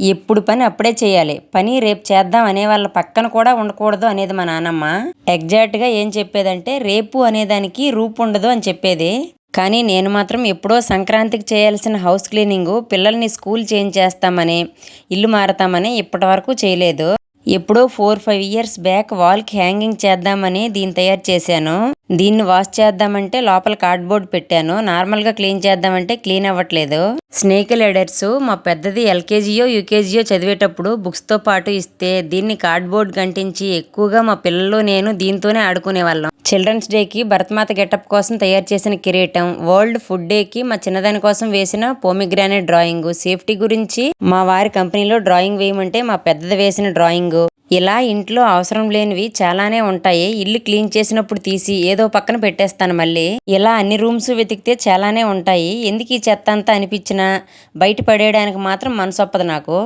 ఎప్పుడు పని అప్పుడే చేయాలి. పని రేపు చేద్దాం అనే వాళ్ళ పక్కన కూడా ఉండకూడదు అనేది మా నాన్నమ్మ. ఎగ్జాక్ట్గా ఏం చెప్పేదంటే రేపు అనేదానికి రూపు ఉండదు అని చెప్పేది. కానీ నేను మాత్రం ఎప్పుడో సంక్రాంతికి చేయాల్సిన హౌస్ క్లీనింగు పిల్లల్ని స్కూల్ చేంజ్ చేస్తామని ఇల్లు మారతామని ఇప్పటి వరకు చేయలేదు. ఎప్పుడో ఫోర్ ఫైవ్ ఇయర్స్ బ్యాక్ వాల్కి హ్యాంగింగ్ చేద్దామని దీన్ని తయారు చేశాను. దీన్ని వాష్ చేద్దామంటే లోపల కార్డ్బోర్డ్ పెట్టాను. నార్మల్గా క్లీన్ చేద్దామంటే క్లీన్ అవ్వట్లేదు. స్నేక్ లెడర్స్ మా పెద్దది ఎల్కేజీయో యూకేజీయో చదివేటప్పుడు బుక్స్తో పాటు ఇస్తే దీన్ని కార్డ్బోర్డ్ గంటించి ఎక్కువగా మా పిల్లలు నేను దీంతోనే ఆడుకునే వాళ్ళం చిల్డ్రన్స్ డేకి భరతమాత గెటప్ కోసం తయారు చేసిన కిరీటం వరల్డ్ ఫుడ్ డేకి మా చిన్నదాని కోసం వేసిన పోమిగ్రానైట్ డ్రాయింగ్. సేఫ్టీ గురించి మా వారి కంపెనీలో డ్రాయింగ్ వేయమంటే మా పెద్దది వేసిన డ్రాయింగ్. ఇలా ఇంట్లో అవసరం లేనివి చాలానే ఉంటాయి. ఇల్లు క్లీన్ చేసినప్పుడు తీసి ఏదో పక్కన పెట్టేస్తాను మళ్ళీ. ఇలా అన్ని రూమ్స్ వెతికితే చాలానే ఉంటాయి. ఎందుకు ఈ చెత్త అంతా అనిపించినా? బయట పడేయడానికి మాత్రం మనసొప్పదు నాకు.